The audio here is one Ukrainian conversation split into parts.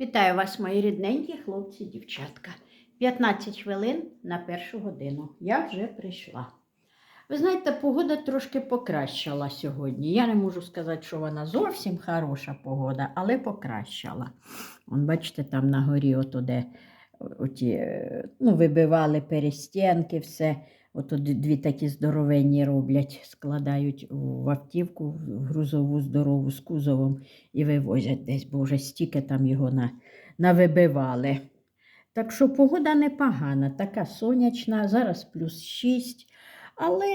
Вітаю вас, мої рідненькі хлопці, дівчатка. 15 хвилин на першу годину. Я вже прийшла. Ви знаєте, погода трошки покращала сьогодні. Я не можу сказати, що вона зовсім хороша погода, але покращала. Вон, бачите, там на горі, ото де оті, е, ну, вибивали перестінки, все. Ото дві такі здоровенні роблять, складають в автівку, грузову здорову з кузовом і вивозять десь, бо вже стільки там його на, навибивали. Так що погода непогана, така сонячна, зараз плюс 6. Але,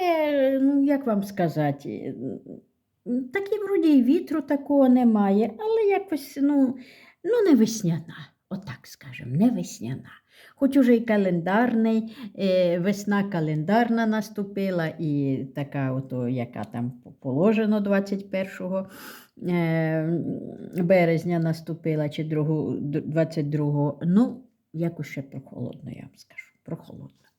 ну як вам сказати, такі вроді і вітру такого немає, але якось ну, ну не весняна, отак скажемо, не весняна. Хоч уже і календарний, е, весна календарна наступила, і така, ото, яка там положено 21 е, березня наступила, чи 2, 22. Ну, якось ще прохолодно, я вам скажу. Прохолодно.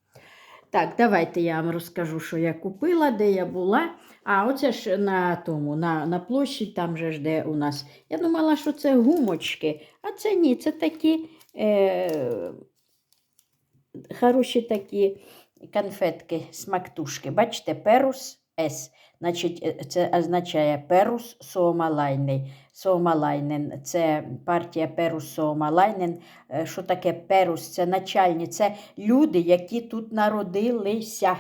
Так, давайте я вам розкажу, що я купила, де я була. А оце ж на тому, на, на площі, там же ж де у нас. Я думала, що це гумочки, а це ні, це такі е, хороші такі конфетки, смактушки. Бачите, перус С. Значить, е, це означає перус соомалайний. Соомалайнен це партія перус соомалайнен. Е, Що таке перус? Це начальні, це люди, які тут народилися.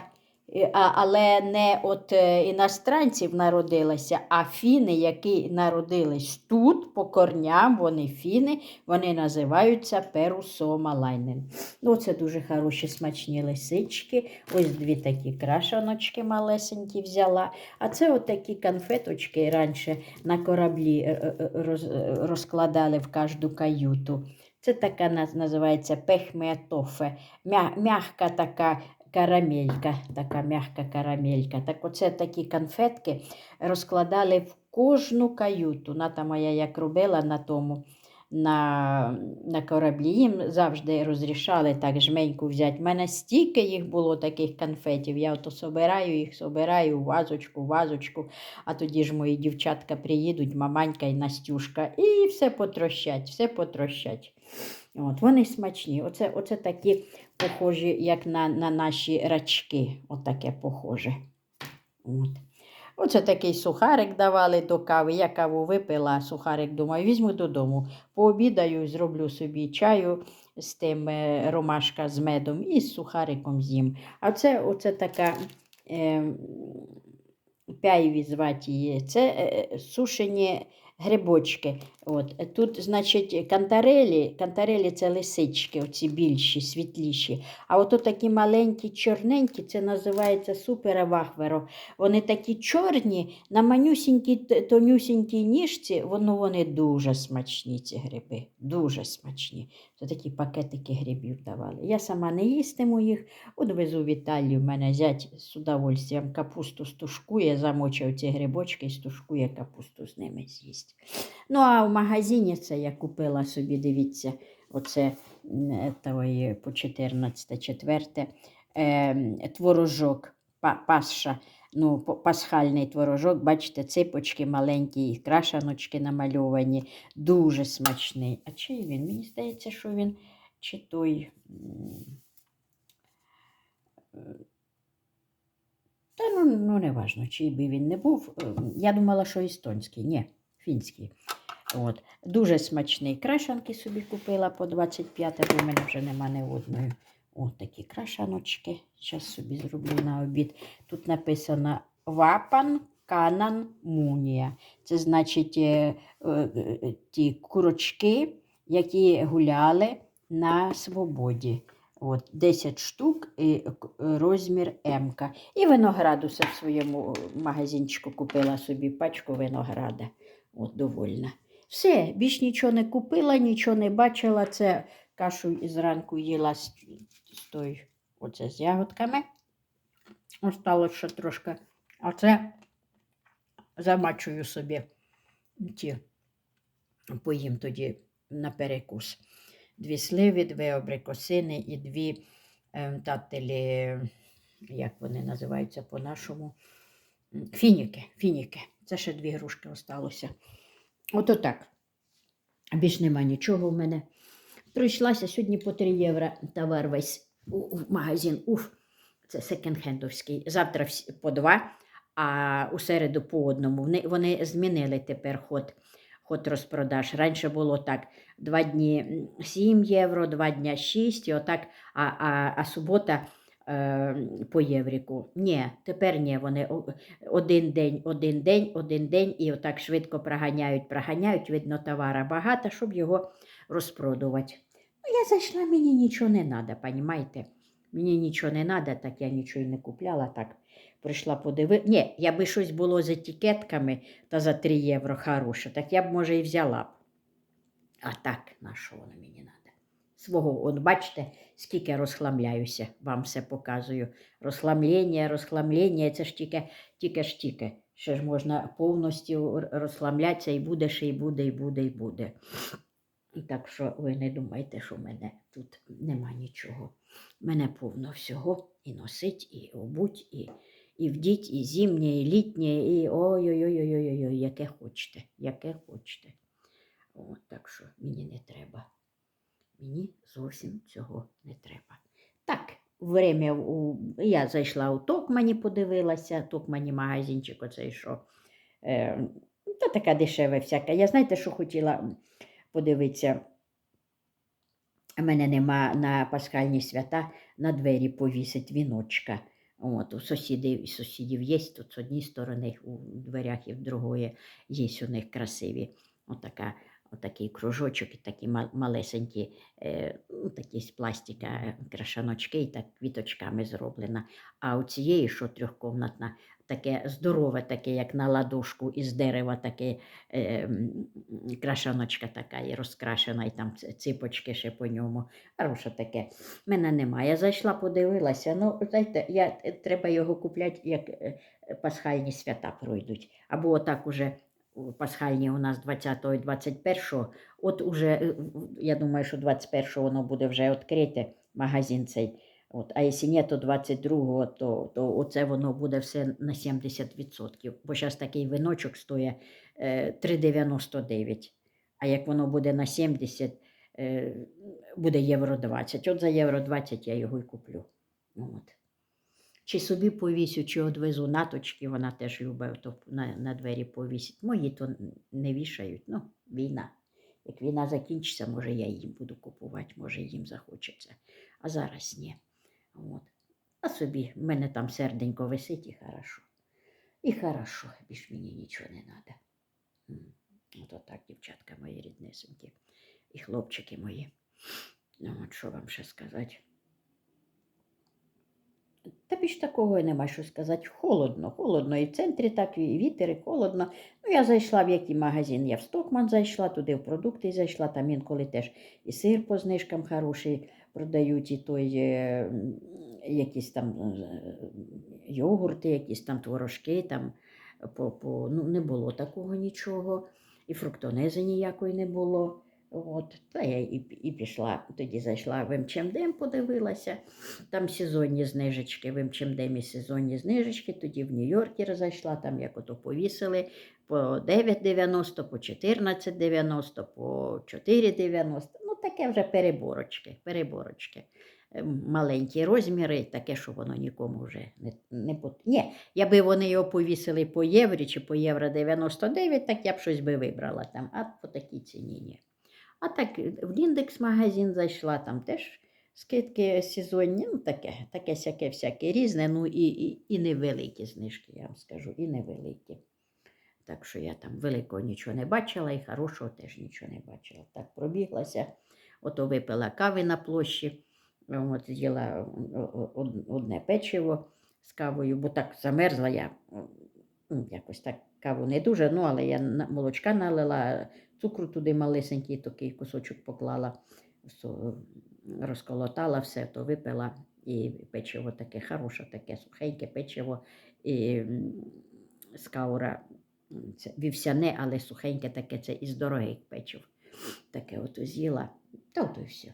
Але не от е, іностранців народилися, а фіни, які народились тут, по корням, вони фіни, вони називаються перусомалайнен. Ну, це дуже хороші смачні лисички. Ось дві такі крашаночки малесенькі взяла. А це от такі конфеточки раніше на кораблі е, е, роз, розкладали в кожну каюту. Це така називається пехмеатофе. Мя, мягка така карамелька, така мягка карамелька. Так оце такі конфетки розкладали в кожну каюту. Ната моя як робила на тому. На, на кораблі їм завжди розрішали так жменьку взяти. У мене стільки їх було таких конфетів. Я ото собираю їх, собираю вазочку, вазочку, а тоді ж мої дівчатка приїдуть, маманька і Настюшка, і все потрощать, все потрощать. От, вони смачні. Оце, оце такі похожі, як на, на наші рачки. Отаке похоже. От. Оце такий сухарик давали до кави. Я каву випила, сухарик думаю, візьму додому. Пообідаю, зроблю собі чаю з тим е, ромашка з медом і з сухариком з'їм. А це оце така е, пяєві звати її. Це е, сушені грибочки. От. Тут, значить, кантарелі, кантарелі це лисички, оці більші, світліші. А от такі маленькі, чорненькі, це називається суперавахверо. Вони такі чорні, на манюсінькій, тонюсінькій ніжці, воно вони дуже смачні, ці гриби. Дуже смачні. Це такі пакетики грибів давали. Я сама не їстиму їх. От везу в Італію, в мене зять з удовольствием капусту стушкує, замочив ці грибочки і стушкує капусту з ними з'їсть. Ну, а в магазині це я купила собі, дивіться, оце той, по 14 четверте, е, творожок, па, пасша, ну, пасхальний творожок, бачите, ципочки маленькі, крашаночки намальовані, дуже смачний. А чий він? Мені здається, що він чи той. Та ну, ну не важно, чий би він не був. Я думала, що естонський, ні, фінський. От. Дуже смачний. Крашанки собі купила по 25, бо в мене вже нема не одної. От такі крашаночки. Зараз собі зроблю на обід. Тут написано Вапан Канан Мунія. Це значить е, е, е, ті курочки, які гуляли на свободі. От, 10 штук і розмір М. І винограду в своєму магазинчику купила собі пачку винограда. От, довольна. Все, більш нічого не купила, нічого не бачила. Це кашу зранку їла з, з той, оце з ягодками. Осталось ще трошки. А це замачую собі ті, поїм тоді на перекус. Дві сливи, дві абрикосини і дві е, тателі, як вони називаються по-нашому, фініки. фініки. Це ще дві грушки осталося. Ото так. Більш нема нічого в мене. Прийшлася сьогодні по 3 євро товар весь у магазин. Уф, це секонд-хендовський. Завтра по 2, а у середу по одному. Вони, вони змінили тепер ход, ход розпродаж. Раніше було так: два дні 7 євро, два дня 6, і отак, а, а, а субота е, по євріку. Ні, тепер ні. Вони один день, один день, один день, і отак швидко проганяють, проганяють, видно, товара багато, щоб його розпродувати. Ну, я зайшла, мені нічого не треба, понімаєте? Мені нічого не треба, так я нічого й не купляла. Так прийшла подивитися. Ні, якби щось було з етикетками та за 3 євро хороше, так я б, може, і взяла б. А так, на що воно мені треба? Свого, от бачите, скільки розхламляюся, вам все показую. Розхламлення, розхламлення, це ж тільки, тільки ж тільки. Ще ж можна повністю розхламлятися і буде, ще і буде, і буде, і буде. Так що ви не думайте, що в мене тут нема нічого. Мене повно всього і носить, і обуть, і, і вдіть, і зимнє, і літнє, і ой-ой-ой-ой-ой, яке хочете, яке хочете. От, так що мені не треба. Мені зовсім цього не треба. Так, время у... я зайшла у Токмані, подивилася, Токмані магазинчик оцей що. Е, та така дешева всяка. Я знаєте, що хотіла подивитися. Мене нема на пасхальні свята на двері повісить віночка. От, у сусідів, сусідів є тут з однієї сторони у дверях і в другої є у них красиві. Отака, отакий кружочок і такі малесенькі, е, ну, такі з пластика крашаночки і так квіточками зроблена. А у цієї, що трьохкомнатна, таке здорове, таке, як на ладошку із дерева, таке е, крашаночка така і розкрашена, і там ципочки ще по ньому. Хороше таке. Мене немає. Я зайшла, подивилася. Ну, знаєте, я, е, треба його купляти, як е, пасхальні свята пройдуть. Або отак уже пасхальні у нас 20-го і 21-го. От уже, е, я думаю, що 21-го воно буде вже відкрите, магазин цей. От, а якщо ні, то 22-го, то, то оце воно буде все на 70%. Бо зараз такий виночок стоїть е, 3,99. А як воно буде на 70, е, буде євро 20. От за євро 20 я його і куплю. От. Чи собі повісю, чи одвезу наточки, вона теж любить то на, на двері повісить. Мої то не вішають. Ну, війна. Як війна закінчиться, може я їм буду купувати, може їм захочеться. А зараз ні. От. А собі, в мене там серденько висить і хорошо. І хорошо, більш мені нічого не треба. Ото так, дівчатка мої ріднесенькі, і хлопчики мої. Ну, от що вам ще сказати? Та більш такого і нема що сказати. Холодно, холодно. І в центрі так, і вітер, і холодно. Ну, я зайшла в який магазин. Я в Стокман зайшла, туди в продукти зайшла, там інколи теж і сир по знижкам хороший продають, і той е, якісь там е, йогурти, якісь там творожки, там по, по, ну, не було такого нічого. І фруктонези ніякої не було. От, та я і, і пішла, тоді зайшла в МЧМД, подивилася. Там сезонні знижечки, в МЧМД сезонні знижечки, тоді в Нью-Йоркер зайшла, там як ото повісили по 9,90, по 14,90, по 4,90. Таке вже переборочки, переборочки. Ем, Маленькі розміри, таке, що воно нікому вже не, не пот... Ні, якби вони його повісили по євро чи по євро 99, так я б щось би вибрала там, а по такій ціні ні. А так в індекс магазин зайшла, там теж скидки сезонні, ну таке, таке сяке всяке різне, ну і, і, і невеликі знижки, я вам скажу, і невеликі. Так що я там великого нічого не бачила і хорошого теж нічого не бачила. Так пробіглася, ото випила кави на площі, от з'їла о- од- одне печиво з кавою, бо так замерзла я. Якось так каву не дуже, ну але я молочка налила, цукру туди малесенький такий кусочок поклала, розколотала все, то випила. І печиво таке хороше, таке сухеньке печиво. І з каура це вівсяне, але сухеньке таке, це із дорогих печив. Таке от з'їла. Та ото й все.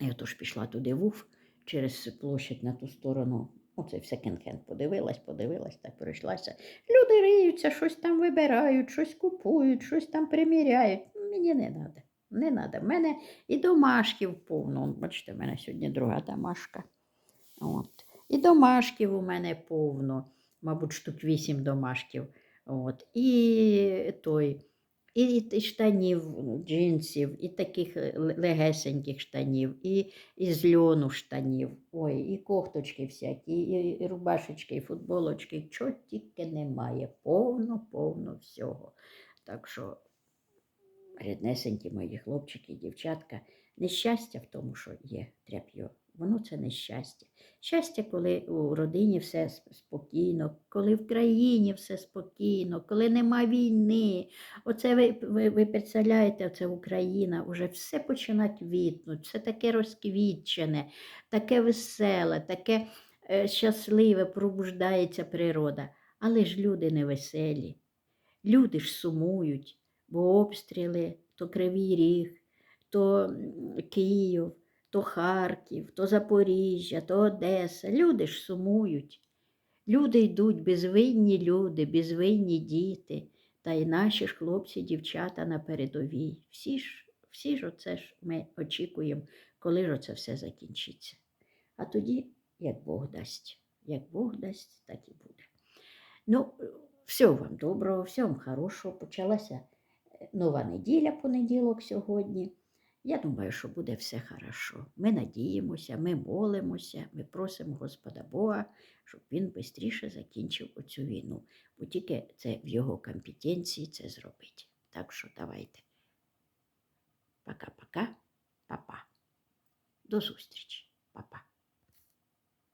Я отож пішла туди в Уф через площадь на ту сторону. Оце все кен-кен подивилась, подивилась, так пройшлася. Люди риються, щось там вибирають, щось купують, щось там приміряють. Мені не треба. Не треба. В мене і домашків повно. Бачите, в мене сьогодні друга домашка. От. І домашків у мене повно, мабуть, штук вісім домашків. От. І той, і, і штанів, джинсів, і таких е, легесеньких штанів, і, і з льону штанів. Ой, і кофточки всякі, і, і рубашечки, і футболочки. Чого тільки немає. Повно, повно всього. Так що, ріднесенькі мої хлопчики і дівчатка, нещастя в тому, що є тряп'йо. Воно це нещастя. Щастя, коли у родині все спокійно, коли в країні все спокійно, коли нема війни. Оце ви, ви, ви представляєте, оце Україна, вже все починає квітнути, все таке розквітчене, таке веселе, таке е, щасливе, пробуждається природа. Але ж люди не веселі. Люди ж сумують, бо обстріли, то Кривий Ріг, то Київ, то Харків, то Запоріжжя, то Одеса. Люди ж сумують. Люди йдуть, безвинні люди, безвинні діти, та й наші ж хлопці, дівчата на передовій. Всі ж, всі ж оце ж ми очікуємо, коли ж оце все закінчиться. А тоді, як Бог дасть, як Бог дасть, так і буде. Ну, всього вам доброго, всього вам хорошого. Почалася е, нова неділя, понеділок сьогодні. Я думаю, що буде все хорошо. Ми надіємося, ми молимося, ми просимо Господа Бога, щоб він швидше закінчив оцю війну, бо тільки це в його компетенції це зробити. Так що давайте. Пока-пока, папа. До зустрічі, папа.